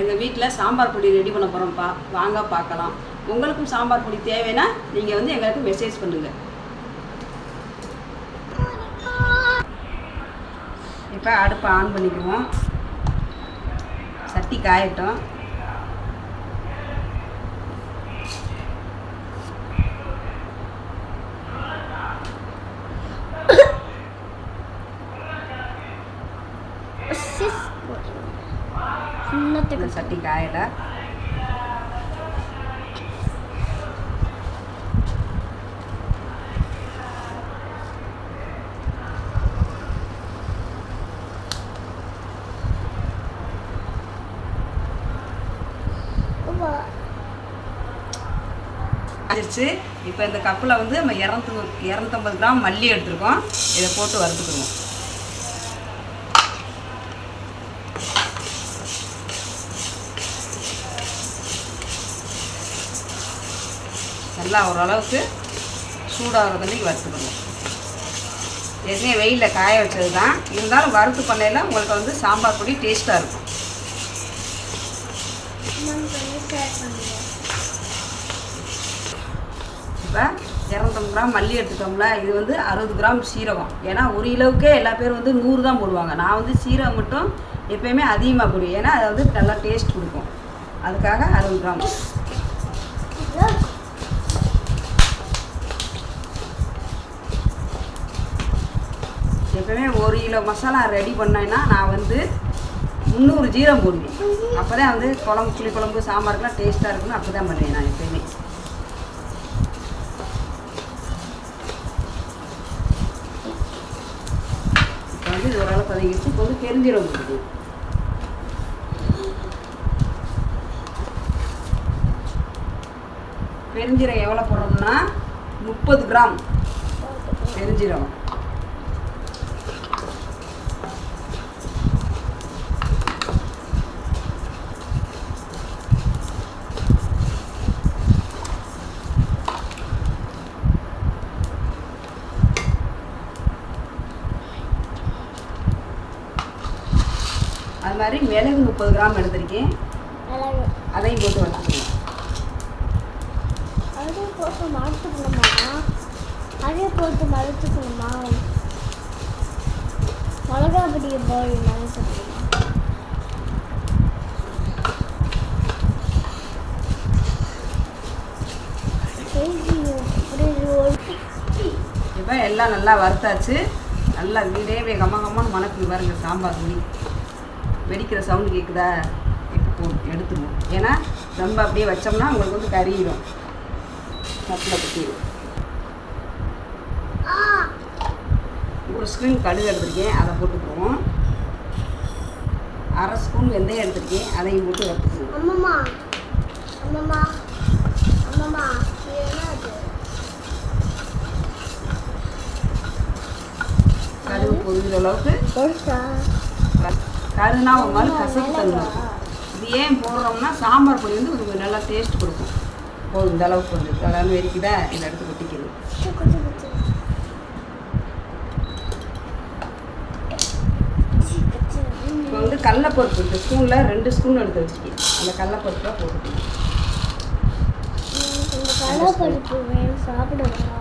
எங்கள் வீட்டில் சாம்பார் பொடி ரெடி பண்ண போகிறோம்ப்பா வாங்க பார்க்கலாம். உங்களுக்கும் சாம்பார் பொடி தேவைன்னா நீங்கள் வந்து எங்களுக்கு மெசேஜ் பண்ணுங்கள் இப்போ அடுப்பை ஆன் பண்ணிக்குவோம். சட்டி காயட்டும். சிஸ் சின்னத்துக்கு சட்டி காயல. ஆயிடுச்சு. இப்போ இந்த கப்பில் வந்து நம்ம இரநூத்து இரநூத்தம்பது கிராம் மல்லி எடுத்துருக்கோம். இதை போட்டு வறுத்துக்குருவோம் நல்லா ஓரளவுக்கு சூடாகிற தண்ணிக்கு வறுத்துக்கணும் ஏற்கனவே வெயிலில் காய வச்சது தான் இருந்தாலும் வறுத்து பண்ணையில் உங்களுக்கு வந்து சாம்பார் பொடி டேஸ்ட்டாக இருக்கும். இப்போ இரநூத்தம்பது கிராம் மல்லி எடுத்துட்டோம்ல இது வந்து அறுபது கிராம் சீரகம். ஏன்னா ஒரு கிலோவுக்கே எல்லா பேரும் வந்து நூறு தான் போடுவாங்க. நான் வந்து சீரகம் மட்டும் எப்பயுமே அதிகமாக போடுவேன். ஏன்னா அது வந்து நல்லா டேஸ்ட் கொடுக்கும். அதுக்காக அறுபது கிராம். எப்பவுமே ஒரு கிலோ மசாலா ரெடி பண்ணேன்னா நான் வந்து முந்நூறு ஜீரம் போடுவேன். அப்போ தான் வந்து குழம்பு புளி குழம்பு சாம்பாருக்குலாம் டேஸ்ட்டாக இருக்குன்னு அப்போ தான் பண்ணுவேன் நான் எப்பயுமே. இப்போ வந்து இது ஓரளவு பதங்கிடுச்சு இப்போ வந்து பெருஞ்சீரம் எவ்வளோ போடுறோம்னா முப்பது கிராம். பெருஞ்சீரகம். அது மாதிரி மிளகு முப்பது கிராம் எடுத்திருக்கேன். அதையும் போட்டு வச்சுக்கணும் அதே போட்டு மறுத்துக்கணுமா அதே போட்டு மறுத்துக்கணுமா மிளகா பொடியை போய் மறுத்துக்கணுமா இப்போ எல்லாம் நல்லா வறுத்தாச்சு. நல்லா வீடே கம்ம கம்மன்னு மணக்குது பாருங்க சாம்பார் பொடி வெடிக்கிற சவுண்டு கேட்குதா இப்போ போ- எடுத்துருவோம். ஏன்னா ரொம்ப அப்படியே வச்சோம்னா உங்களுக்கு வந்து கறியிடும் கப்பில் குத்திடும் ஒரு ஸ்பூன் கடுகு எடுத்திருக்கேன். அதை போட்டுக்குவோம். அரை ஸ்பூன் வெந்தயம் எடுத்திருக்கேன். அதையும் போட்டு வறுத்துக்குவோம். கடுகு பொதுகிற அளவுக்கு பெருசா ஒரு மாதிரி கசப்பு தன்மை இது ஏன் போடுறோம்னா சாம்பார் பொடி வந்து கொஞ்சம் நல்லா டேஸ்ட் கொடுக்கும். போதும் இந்த அளவுக்கு கொஞ்சம். கலந்து வெறிக்குதா? இந்த இடத்துக்கு கொட்டிக்கிறது இப்போ வந்து கடலப்பருப்பு இந்த ஸ்பூனில் ரெண்டு ஸ்பூன் எடுத்து வச்சுருக்கேன். அந்த கடலப்பருப்பை போட்டுக்கணும் எனக்கு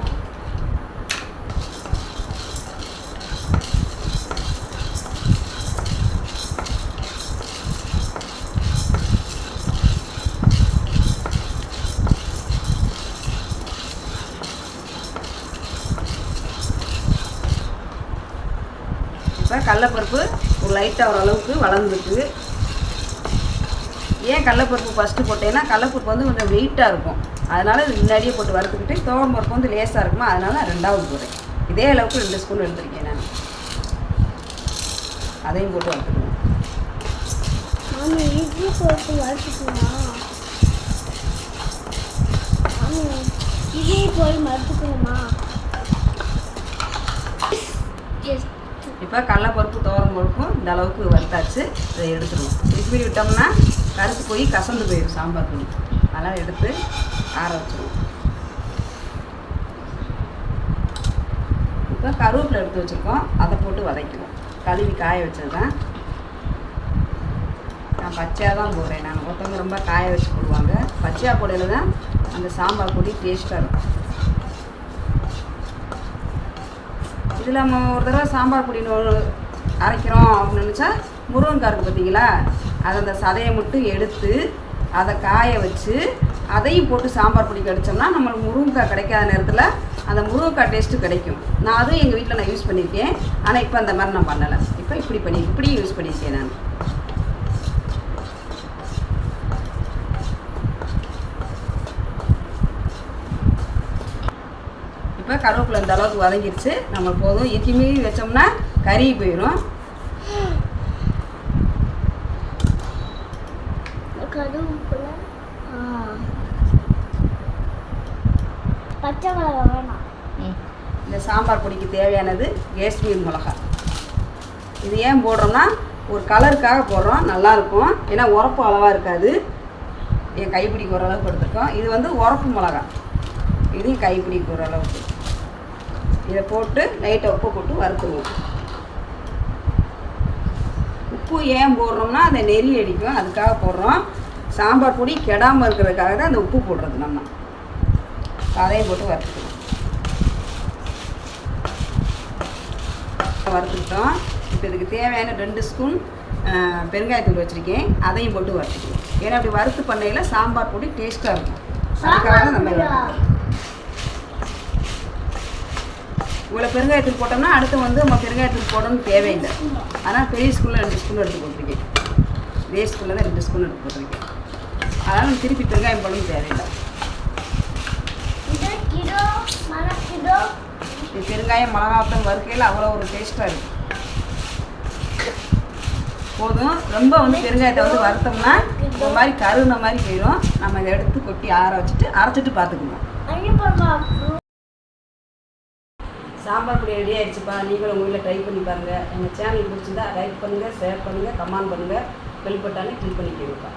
பார்த்தா கடலப்பருப்பு ஒரு லைட்டாக ஓரளவுக்கு வளர்ந்துருக்கு. ஏன் கடலப்பருப்பு ஃபஸ்ட்டு போட்டேன்னா கடலப்பருப்பு வந்து கொஞ்சம் வெயிட்டாக இருக்கும். அதனால் இது முன்னாடியே போட்டு வறுத்துக்கிட்டு தோட்டம் பருப்பு வந்து லேசாக இருக்குமா அதனால் நான் ரெண்டாவது போடுறேன். இதே அளவுக்கு ரெண்டு ஸ்பூன் எடுத்துருக்கேன் நான். அதையும் போட்டு வறுத்துக்கணும். இட்லி போட்டு வறுத்துக்கணுமா? மாமி இட்லி போய் மறுத்துக்கணுமா இப்போ கடலப்பருப்பு துவரம் பருப்பும் இந்த அளவுக்கு வறுத்தாச்சு. இதை எடுத்துருவோம். திருப்பி விட்டோம்னா கருத்து போய் கசந்து போயிடும் சாம்பார் பொடி. அதெல்லாம் எடுத்து ஆற வச்சிருவோம். இப்போ கருவேப்பில் எடுத்து வச்சுருக்கோம். அதை போட்டு வதக்கிடுவோம். கழுவி காய வச்சது தான் நான் பச்சையாக தான் போடுறேன். நான் ஒருத்தவங்க ரொம்ப காய வச்சு போடுவாங்க. பச்சையாக போடையில் தான் அந்த சாம்பார் பொடி டேஸ்ட்டாக இருக்கும். இதில் நம்ம ஒரு தடவை சாம்பார் பொடி ஒரு அரைக்கிறோம் அப்படின்னு நினச்சா முருங்கக்காய் இருக்குது பார்த்தீங்களா? அதை அந்த சதையை மட்டும் எடுத்து அதை காய வச்சு அதையும் போட்டு சாம்பார் பொடி கடிச்சோம்னா நம்மளுக்கு முருங்கைக்காய் கிடைக்காத நேரத்தில் அந்த முருங்கைக்காய் டேஸ்ட்டு கிடைக்கும். நான் அதுவும் எங்கள் வீட்டில் நான் யூஸ் பண்ணியிருக்கேன். ஆனால் இப்போ அந்த மாதிரி நான் பண்ணலை. இப்போ இப்படி பண்ணி இப்படி யூஸ் பண்ணியிருக்கேன் நான். இப்போ கருவேப்பிலை இந்த அளவுக்கு வதங்கிருச்சு. நம்ம போதும். இட்லி மீறி வச்சோம்னா கறி போயிடும் பச்சை மிளகா வேணாம். இந்த சாம்பார் பொடிக்கு தேவையானது காஷ்மீர் மிளகா. இது ஏன் போடுறோம்னா ஒரு கலருக்காக போடுறோம். நல்லாயிருக்கும் ஏன்னா உரப்பு அளவாக இருக்காது. என் கைப்பிடிக்கு ஓரளவுக்கு எடுத்துருக்கோம். இது வந்து உரப்பு மிளகா. இதையும் கைப்பிடிக்கு ஓரளவுக்கு. இதை போட்டு லைட்டை உப்பு போட்டு வறுத்துருவோம் உப்பு ஏன் போடுறோம்னா அந்த நெறி அடிக்கும். அதுக்காக போடுறோம். சாம்பார் பொடி கெடாமல் இருக்கிறதுக்காக தான் அந்த உப்பு போடுறது நம்ம. அதையும் போட்டு வறுத்துக்குவோம் வறுத்துக்கிட்டோம். இப்போ இதுக்கு தேவையான ரெண்டு ஸ்பூன் பெருங்காயத்தூள் வச்சுருக்கேன். அதையும் போட்டு வறுத்துக்குவோம் ஏன்னா அப்படி வறுத்து பண்ணையில் சாம்பார் பொடி டேஸ்ட்டாக இருக்கும். அதுக்காக தான் நம்ம இதை வறுத்துக்கிறோம். இவ்வளோ பெருங்காயத்தூள் போட்டோம்னா அடுத்து வந்து நம்ம பெருங்காயத்தூள் போடணும்னு தேவையில்லை. ஆனால் பெரிய ஸ்கூலில் ரெண்டு ஸ்கூல் எடுத்து போட்டிருக்கேன். பெரிய ஸ்கூலில் தான் ரெண்டு ஸ்கூல் எடுத்து போட்டிருக்கேன். அதனால் நம்ம திருப்பி பெருங்காயம் போடணும் தேவையில்லை. இது பெருங்காயம் மிளகாத்தம் வறுக்கையில் அவ்வளோ ஒரு டேஸ்ட்டாக இருக்கும் போதும். ரொம்ப வந்து பெருங்காயத்தை வந்து வறுத்தோம்னா ஒரு மாதிரி கருன மாதிரி போயிடும் நம்ம இதை எடுத்து கொட்டி ஆற வச்சுட்டு அரைச்சிட்டு பார்த்துக்கணும். சாம்பார் பொடி ரெடி ஆயிடுச்சுப்பா. நீங்களும் உங்கள் வீட்டில் ட்ரை பண்ணி பாருங்கள் எங்கள் சேனல் பிடிச்சிருந்தா லைக் பண்ணுங்கள் ஷேர் பண்ணுங்கள் கமெண்ட் பண்ணுங்கள் பெல் பட்டானே கிளிக் பண்ணிக்கிறீங்கப்பா